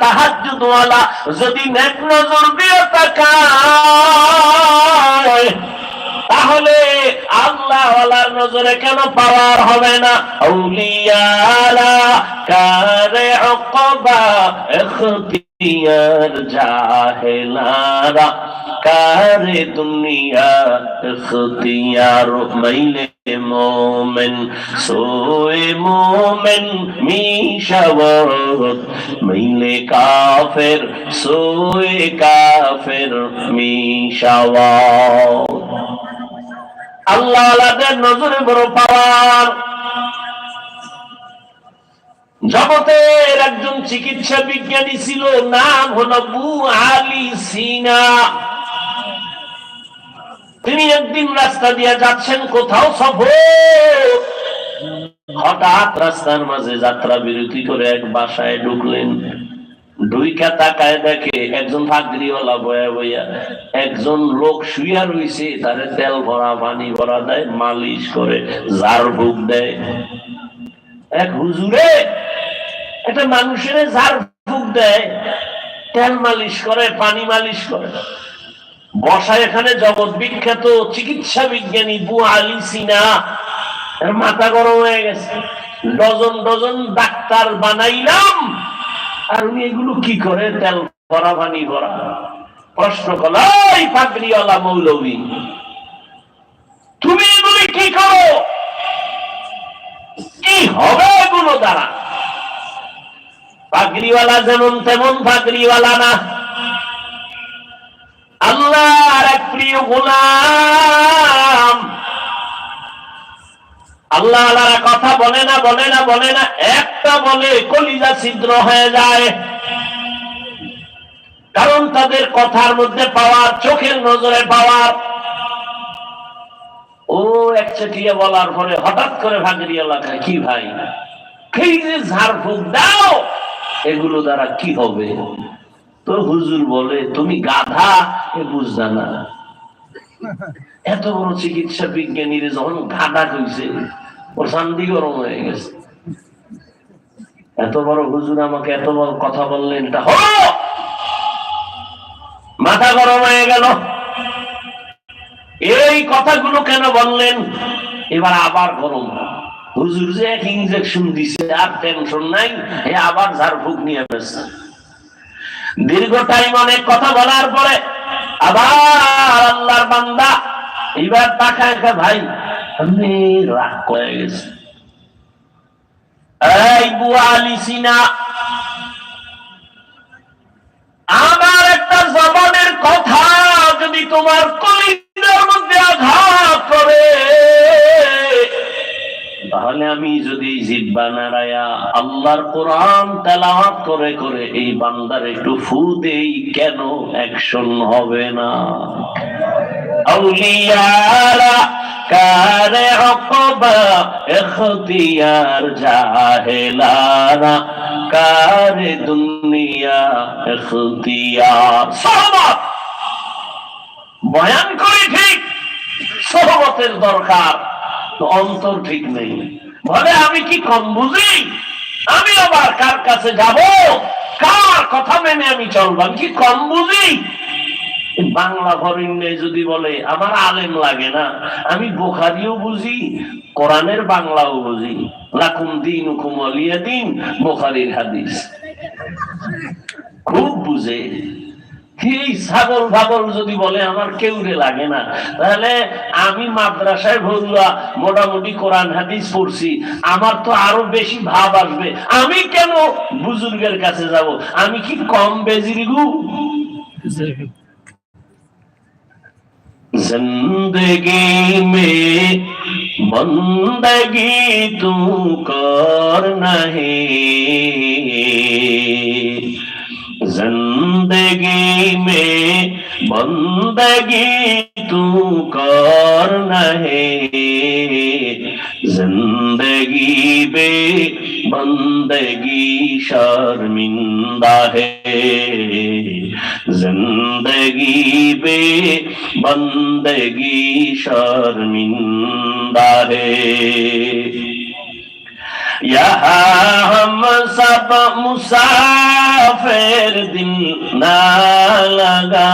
তাহাজ্জুদওয়ালা, যদি নেক নজর তাকায়, তাহলে আল্লাহওয়ালার নজরে কেন পাওয়ার হবে না? আউলিয়ালা কারে উকবা ইখতিয়ার জাহেলারা, কারে দুনিয়া ইখতিয়ার মাইলে মোমেন, সোয়ে মোমেন মিশাওয়াত মাইলে কাফের, সোয়ে কাফের মিশাওয়াত। আল্লাহ আলাদের নজরে বড় পাওয়ার। জগতের একজন চিকিৎসা বিজ্ঞানী ছিল, নাম বু সিনা। তিনি একদিন রাস্তা দিয়ে যাচ্ছেন, কোথাও সফর। হঠাৎ রাস্তার মাঝে যাত্রা বিরতি করে এক বাসায় ঢুকলেন। দুইকা তাকায় দেখে একজন ফাগরিওয়ালা বয়া বইয়া একজন লোক শুইয়া রইছে, তারে তেল ভরা, পানি ভরা দেয়, মালিশ করে জার ফুক দেয়। এক হুজুরে একটা মানুষের ঝাড় ফুক দেয়, তেল মালিশ করে, পানি মালিশ করে। বসা এখানে জগৎ বিখ্যাত চিকিৎসা বিজ্ঞানী বু আলী সিনা মাথা গরম হয়ে গেছে। ডজন ডজন ডাক্তার বানাইলাম, আর উনি এগুলো কি করে? তেল ভরা, পানি ভরা। প্রশ্ন করল, এই পাগড়িওয়ালা মৌলবী, তুমি এগুলি কি করো? কি হবে এগুলো দ্বারা? পাগড়িওয়ালা যেমন তেমন পাগড়িওয়ালা না। আল্লাহর এক প্রিয় গোলাম। আল্লাহ আল্লাহর কথা বলে না বলে না বলে না, একটা বলে কলিজা ছিদ্র হয়ে যায়। কারণ তাদের কথার মধ্যে পাওয়ার চোখের নজরে পাওয়ার ও একচেটিয়া বলার পরে হঠাৎ করে ভাগরি এলাকায় কি ভাই? এই যে ঝাড়ফুঁক দাও! এগুলো দ্বারা কি হবে? তো হুজুর বলে, তুমি গাধা, এ বুঝলা না। এত বড় চিকিৎসা বিজ্ঞানীর যখন গাধা কইছে, ওর শান্তি গরম হয়ে গেছে। এত বড় হুজুর আমাকে এত বড় কথা বললেন এটা হলো, মাথা গরম হয়ে গেল। এই কথাগুলো কেন বললেন? এবার আবার গরম হুজুর যে এক ইঞ্জেকশন দিছে, আর টেনশন নাই, এ আবার ঝাড়ফুঁক নিয়ে গেছে দীর্ঘ টাইম অনেক কথা বলার পরে আবার আল্লাহর বান্দা এবার তাকায় কা ভাই আমি রাগ করে গেছি এই বুয়া আলী সিনা, আমার একটা জবানের কথা যদি তোমার কলিজার মধ্যে আঘাত করে তাহলে আমি যদি জিব্বা নাড়ায়া আল্লাহর কোরআন তেলাওয়াত করে করে এই বান্দার একটু ফু দেই, কেন? অ্যাকশন হবে না। আউলিয়ারা কারে অকবা এখতিয়ার জাহেলারা। কারে দুনিয়া এখতিয়ার। সহমত! বয়ান করে ঠিক, সহমতের দরকার, তো অন্তর ঠিক নেই। বলে আমি কি কম বুঝি? আমি আবার কার কাছে যাব? কার কথা মেনে আমি চলবো? আমি কি কম বুঝি? বাংলা হরিণে যদি বলে, আমার আলেম লাগে না। আমি বোখারিও বুঝি, কোরআনের বাংলাও বুঝি। লাকুম দিন হুকুম অলিয়া দিন, বোখারির হাদিস। খুব বুঝে। এই ছাগল ফাগল যদি বলে আমার কেউ রে লাগে না তাহলে আমি মাদ্রাসায় ভরুয়া মোটামুটি কোরআন হাদিস পড়ছি আমার তো আরো বেশি ভাব আসবে আমি কেন বুজুর্গের কাছে যাব আমি কি কম বেজিরিগু जिंदगी में बंदगी तू कर नहीं बंदगी तू कर नहीं जिंदगी बे बंदगी शर्मिंदा है जिंदगी बे बंदगी शर्मिंदा है यहाँ हम सब मुसाफिर दिल ना लगा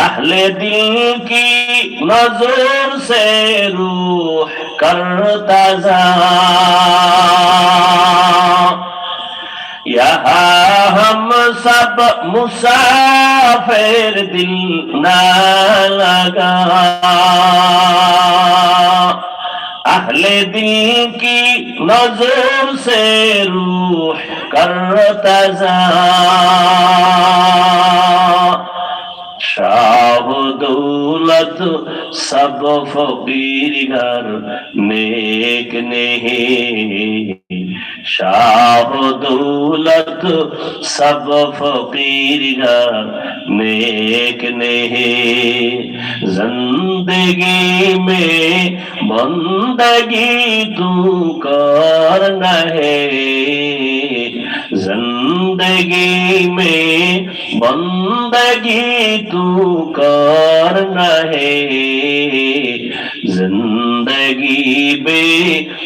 अहले दिल की नजर से रूह करता जा यहाँ हम सब मुसाफिर दिल ना लगा اہل دل کی نظر سے روح کر تزا شاب دولت سب فقیر گھر نیک نہیں शाह दौलत सब फकीर घर नेक नहीं। ज़िंदगी में बंदगी तू कर ज़िंदगी में बंदगी तू कर है ज़िंदगी बे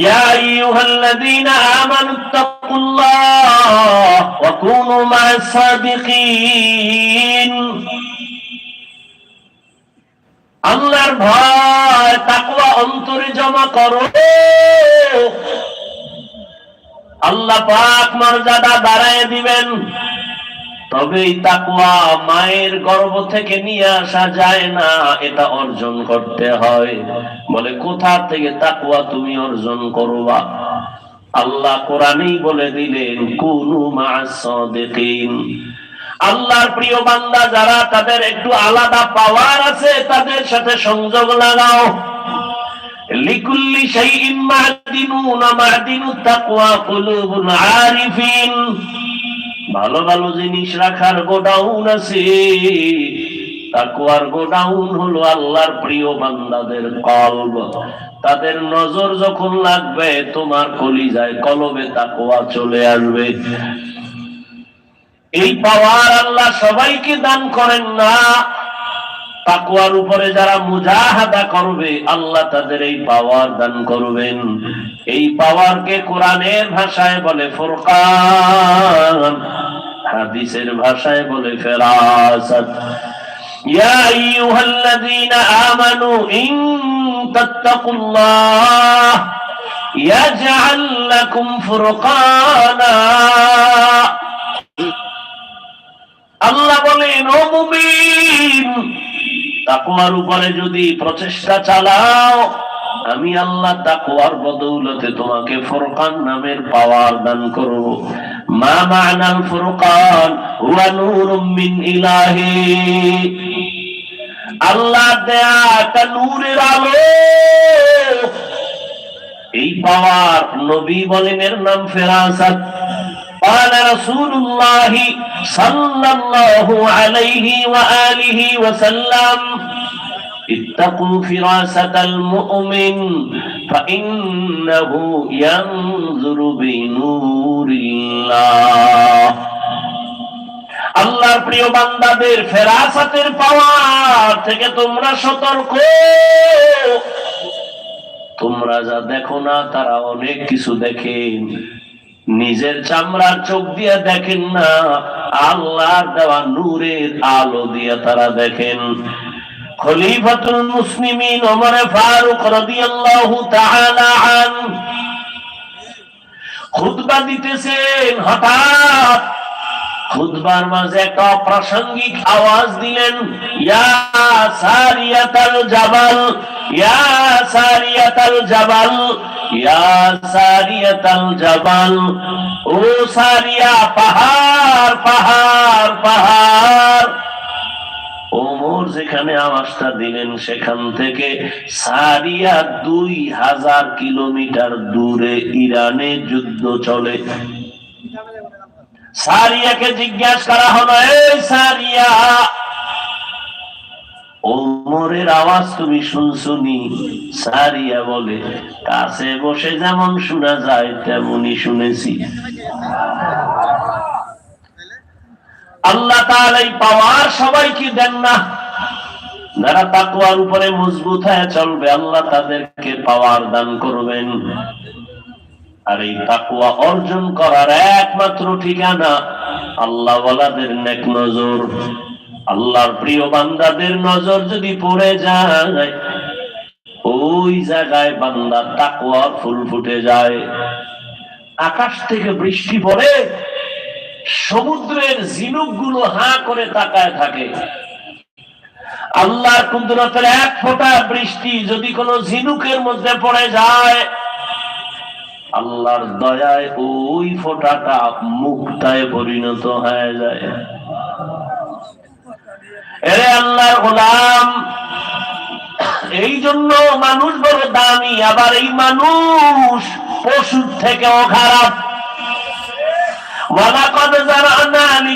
يا أيها الذين آمنوا اتقوا الله وكونوا مع الصادقين আল্লাহর ভয় তাকওয়া অন্তরে জমা করো আল্লাহ পাক মর্যাদা বাড়ায় দিবেন তবেই তাকওয়া মায়ের গর্ভ থেকে নিয়ে আসা যায় না, এটা অর্জন করতে হয়। বলে, কোথা থেকে তাকওয়া তুমি অর্জন করবা? আল্লাহ কোরআনেই বলে দিলেন, কুনু মাসাদিকিন আল্লাহর প্রিয় বান্দা, যারা তাদের একটু আলাদা পাওয়ার আছে, তাদের সাথে সংযোগ লাগাও। লিকুল্লি শাইইন মাদিনুন মাদিনুত তাকওয়া কুলুবুল আরিফিন। ভালো ভালো জিনিস রাখার গোডাউন আছে। তাকুয়ার গোডাউন হলো আল্লাহর প্রিয় বান্দাদের কলব। তাদের নজর যখন লাগবে, তোমার কলিজায় কলবে তাকুয়া চলে আসবে। এই পাওয়ার আল্লাহ সবাইকে দান করেন না। তাকুয়ার উপরে যারা মুজাহাদা করবে, আল্লাহ তাদের এই পাওয়ার দান করবেন। এই পাওয়ারকে কোরআনের ভাষায় বলে ফোরকান, হাদিসের ভাষায় বলে ফেরাসাত। ইয়া আইয়ুহাল্লাযীনা আমানু ইন তাত্তাকুল্লাহ, ইয়াজআল লাকুম ফুরকানা। আল্লাহ বলেন, ও মুমিন তাকওয়ার উপরে যদি প্রচেষ্টা চালাও, আমি আল্লাহ তাকওয়ার বদৌলতে তোমাকে ফুরকান নামের পাওয়ার দান করব। মা মানাল ফুরকান নূরুম মিন ইলাহি। আল্লাহ দেয়া একটা নূরের আলো। এই পাওয়ার নবী বলেন এর নাম ফেরাসাত قال رسول الله صلى الله عليه وآله وسلم اتقوا فراسة المؤمن فإنه ينظر بنور الله আল্লাহর প্রিয় বান্দাদের ফেরাসাতের পাওয়ার থেকে তোমরা সতর্ক তোমরা যা দেখো না তারা অনেক কিছু দেখেন নিজের চামড়ার চোখ দিয়ে দেখেন না, আল্লাহর দেওয়া নূরের আলো দিয়ে তারা দেখেন। খলিফাতুল মুসলিমিন ওমর ফারুক রাদিয়াল্লাহু তাআলা আন খুতবা দিতেছেন, হঠাৎ খুতবার মাঝে একটা অপ্রাসঙ্গিক আওয়াজ দিলেন, ইয়া সারিয়াতাল জাবাল ওমর যেখানে আওয়াজটা দিলেন সেখান থেকে সারিয়া দুই হাজার কিলোমিটার দূরে ইরানে যুদ্ধ চলে। সারিয়াকে জিজ্ঞাসা করা হলো, এই সারিয়া ওমরের আওয়াজ তুমি শুনছুনি, সারিয়া বলে, কাছে বসে যেমন শোনা যায় তেমনই শুনেছি। আল্লাহ এই পাওয়ার সবাইকে দেন না। যারা তাকওয়ার উপরে মজবুত হয়ে চলবে, আল্লাহ তাদেরকে পাওয়ার দান করবেন। আর এই তাকওয়া অর্জন করার একমাত্র ঠিকানা আল্লাহ নেক নজর। আল্লাহর প্রিয় বান্দাদের নজর যদি পড়ে যায়, ওই জায়গায় বান্দার তাকওয়া ফুল ফুটে যায়। আকাশ থেকে বৃষ্টি পড়ে, সমুদ্রের ঝিনুকগুলো হাঁ করে তাকায় থাকে। আল্লাহর কুদরতের এক ফোঁটা বৃষ্টি যদি কোনো ঝিনুকের মধ্যে পড়ে যায়, আল্লাহর দয়ায় ওই ফোঁটাটা মুক্তায় পরিণত হয়ে যায়। এরে আল্লাহর গোলাম, এই জন্য মানুষ বড় দামি, আবার এই মানুষ পশুর থেকেও খারাপ যারা জারআনা লি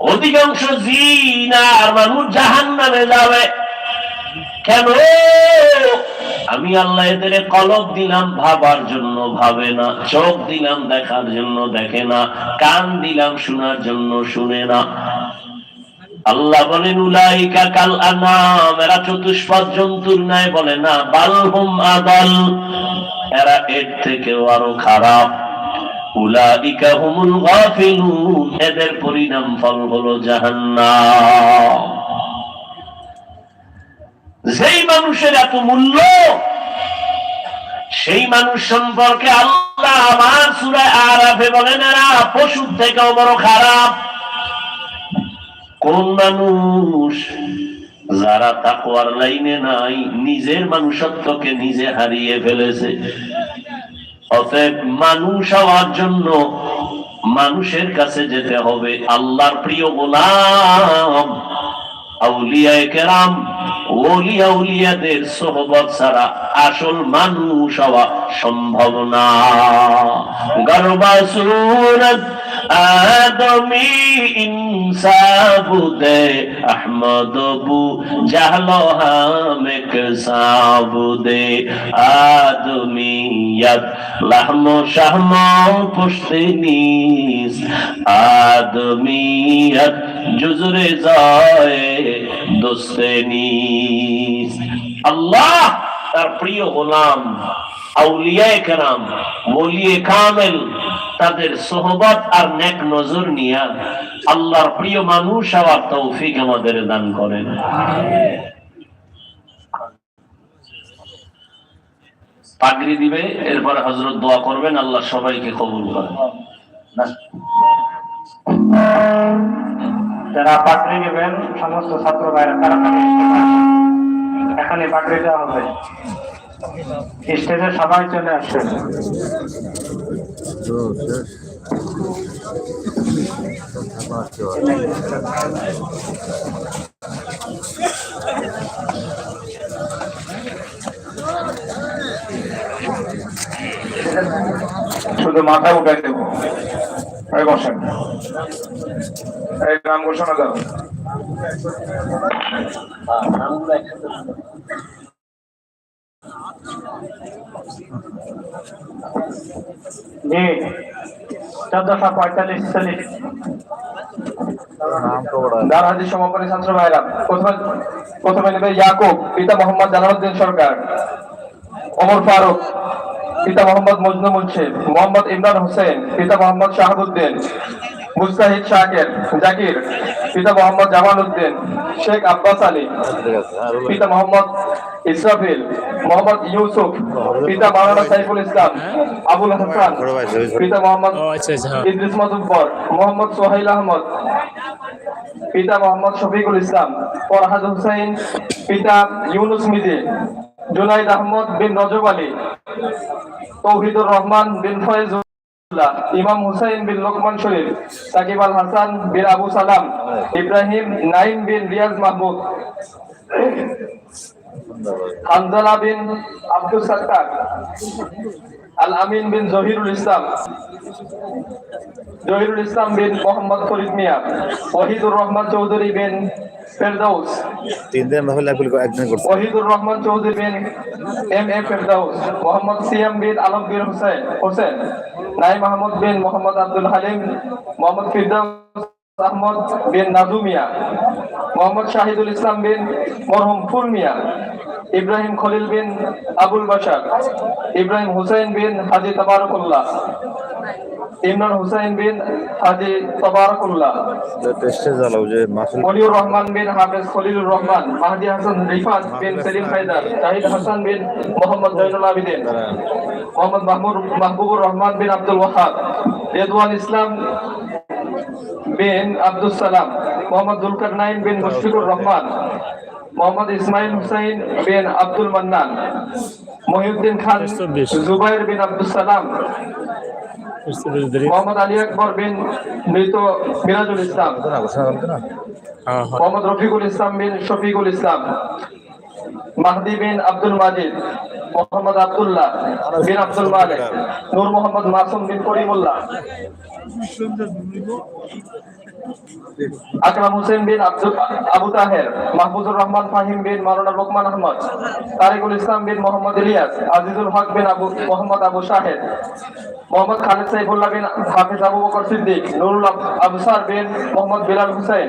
অধিকাংশ জিনার মানুষ জাহান্নামে যাবে। কেন? আমি আল্লাহ এদের কলব দিলাম, ভাবার জন্য ভাবে না, চোখ দিলাম, দেখার জন্য দেখে না, কান দিলাম, শোনার জন্য শুনে না। আল্লাহ বলেন, উলাইকা কাল আনাম, এরা চতুষ্পদ জন্তুর ন্যায় বলে না বালহুম আদল, এরা এর থেকেও আরও খারাপ। উলাইকা হুমুল গাফিলুন, এদের পরিণাম ফল হলো জাহান্নাম। যেই মানুষের এত মূল্য, সেই মানুষ সম্পর্কে আল্লাহ আমার সুরায় আরাফে বলেন, এরা পশুর থেকেও বড় খারাপ। কোন মানুষ যারা লাইনে নাই, নিজের মানুষত্বকে নিজে হারিয়ে ফেলেছে। অতএব মানুষ হওয়ার জন্য মানুষের কাছে যেতে হবে। আল্লাহর প্রিয় গোলাম, আউলিয়ায়ে কেরাম ওলিয়া উলিয়াদের সোহবত ছাড়া আসল মানুষ হওয়া সম্ভব না। গর্বা আদমি ইনসাবুদে আহমদ বু জাহলো হামেক সাবুদে আদমিয়ত লাহম শাহম পুষ্টিনিস আদমিয়ত জুজরে যায় দোস্তেনিস আল্লাহ তার প্রিয় গোলাম আউলিয়ায়ে কেরাম ওলিয়ে কামেল তাদের সোহবত আর নেক নজর নিয়া আল্লাহর প্রিয় মানুষ হওয়ার তৌফিক আমাদের দান করেন। পাগড়ি দিবে, এরপরে হজরত দোয়া করবেন, আল্লাহ সবাইকে কবুল করেন। যারা পাকড়ি নেবেন, সমস্ত ছাত্র ভাইরা তাড়াতাড়ি এখানে পাকড়ি দেওয়া হবে। স্টেজে সবাই চলে আসছে শুধু মাথা উঠাই দেবো। এই বসেন। এই নাম ঘোষণা দাও। জি। চোদ্দশো পঁয়তাল্লিশ চল্লিশ। দার হাজি সমাপনী ছাত্র ভাইরা প্রথমে প্রথমে নেবে ইয়াকুব পিতা মোহাম্মদ জালালউদ্দিন সরকার। ওমর ফারুক পিতা মোহাম্মদ মজনু মোহাম্মদ ইমরান হোসেন পিতা মোহাম্মদ শাহাবুদ্দিন। মুস্তাহিদ শাকের জাকির পিতা মোহাম্মদ জামান উদ্দিন শেখ আব্বাস আলী পিতা মোহাম্মদ ইসরাফিল মোহাম্মদ ইউসুফ পিতা মাওলানা সাইফুল ইসলাম আবুল হাসান পিতা মোহাম্মদ আচ্ছা আচ্ছা হ্যাঁ। ইদ্রিস মাতুব্বর মোহাম্মদ সোহাইল আহমদ পিতা মোহাম্মদ শফিকুল ইসলাম ফরহাদ হুসাইন পিতা ইউনুস মিদি জুনাইদ আহমদ বিন রজব আলী তৌহিদুর রহমান বিন ফয়েজুল্লাহ ইমাম হুসাইন বিন লোকমান শরীফ সাকিব আল হাসান বিন আবু সালাম ইব্রাহিম নাইম বিন রিয়াজ মাহমুদ হানজালা বিন আব্দুল সাত্তার আল আমিন বিন জহিরুল ইসলাম জহিরুল ইসলাম বিন মোহাম্মদ ফরিদ মিয়া ওয়াহিদুর রহমান চৌধুরী বিন ফেরদাউস তিন দিন মহিলা একজন করছে। ওয়াহিদুর রহমান চৌধুরী বিন এম এ ফেরদাউস মোহাম্মদ সিয়াম বিন আলমগীর হোসেন হোসেন নাইম আহমদ বিন মোহাম্মদ আব্দুল হালিম মোহাম্মদ ফিরদাউস আহমদ বিন নাজু মিয়া, মোহাম্মদ শাহিদুল ইসলাম বিন মরহুম ফুল মিয়া, ইব্রাহিম খলিল বিন আবুল বাশার, ইব্রাহিম হুসাইন বিন হাজি তাবারকুল্লাহ, ইমরান হুসাইন বিন হাজি তাবারকুল্লাহ রহমান বিন হাফেজ খলিলুর রহমান, মাহদি হাসান রিফাত বিন সেলিম হায়দার হাসান বিন মোহাম্মদ জৈনুল আবিদিন, মোহাম্মদ মাহমুদ মাহবুবুর রহমান বিন আব্দুল ওয়াহাব, রেদওয়ান ইসলাম বিন আব্দুল সালাম মোহাম্মদ জুলকার নাইন বিন মুশফিকুর রহমান মোহাম্মদ ইসমাইল হুসাইন বিন আব্দুল মান্নান মহিউদ্দিন খান জুবাইর বিন আব্দুল সালাম মোহাম্মদ আলী আকবর বিন মৃত মিরাজুল ইসলাম মোহাম্মদ রফিকুল ইসলাম বিন শফিকুল ইসলাম মাহদি বিন আব্দুল মাজিদ মোহাম্মদ আব্দুল্লাহ বিন আব্দুল মালিক নূর মোহাম্মদ মাসুম বিন করিমুল্লাহ। আকরাম হোসেন বিন আব্দুল আবু তাহের, মাহফুজুর রহমান ফাহিম বিন মাওলানা লোকমান আহমদ, তারিকুল ইসলাম বিন মোহাম্মদ ইলিয়াস, আজিজুল হক বিন আবু, মোহাম্মদ আবু শাহেদ, মোহাম্মদ খালেদ সাইফুল্লাহ বিন হাফিজ আবু বকর সিদ্দিক, নুরুল আব- আবসার বিন মোহাম্মদ বিলাল হুসাইন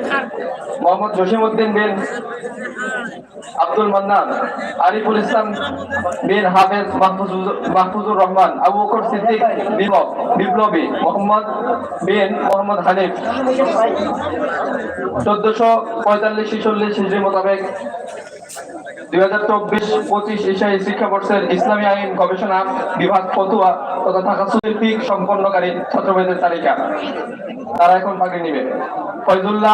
মোহাম্মদ জসিমউদ্দিন বিন আব্দুল মান্নান, আরিফুল ইসলাম বিন হাফেজ মাহফুজুর রহমান, আবু বকর সিদ্দিক বিপ্লব, বিপ্লবী, মোহাম্মদ বিন মোহাম্মদ হানিফ। চোদ্দশো পঁয়তাল্লিশ ছিচল্লিশ হিজড়ি মোতাবেক দুই হাজার চব্বিশ পঁচিশ এশিয়াই শিক্ষাবর্ষের ইসলামী আইন গবেষণা বিভাগ ফতুয়া তথা ঢাকা সুইপিক সম্পন্নকারী ছাত্রবাদের তালিকা। তারা এখন ভাগে নিবে। ফয়জুল্লাহ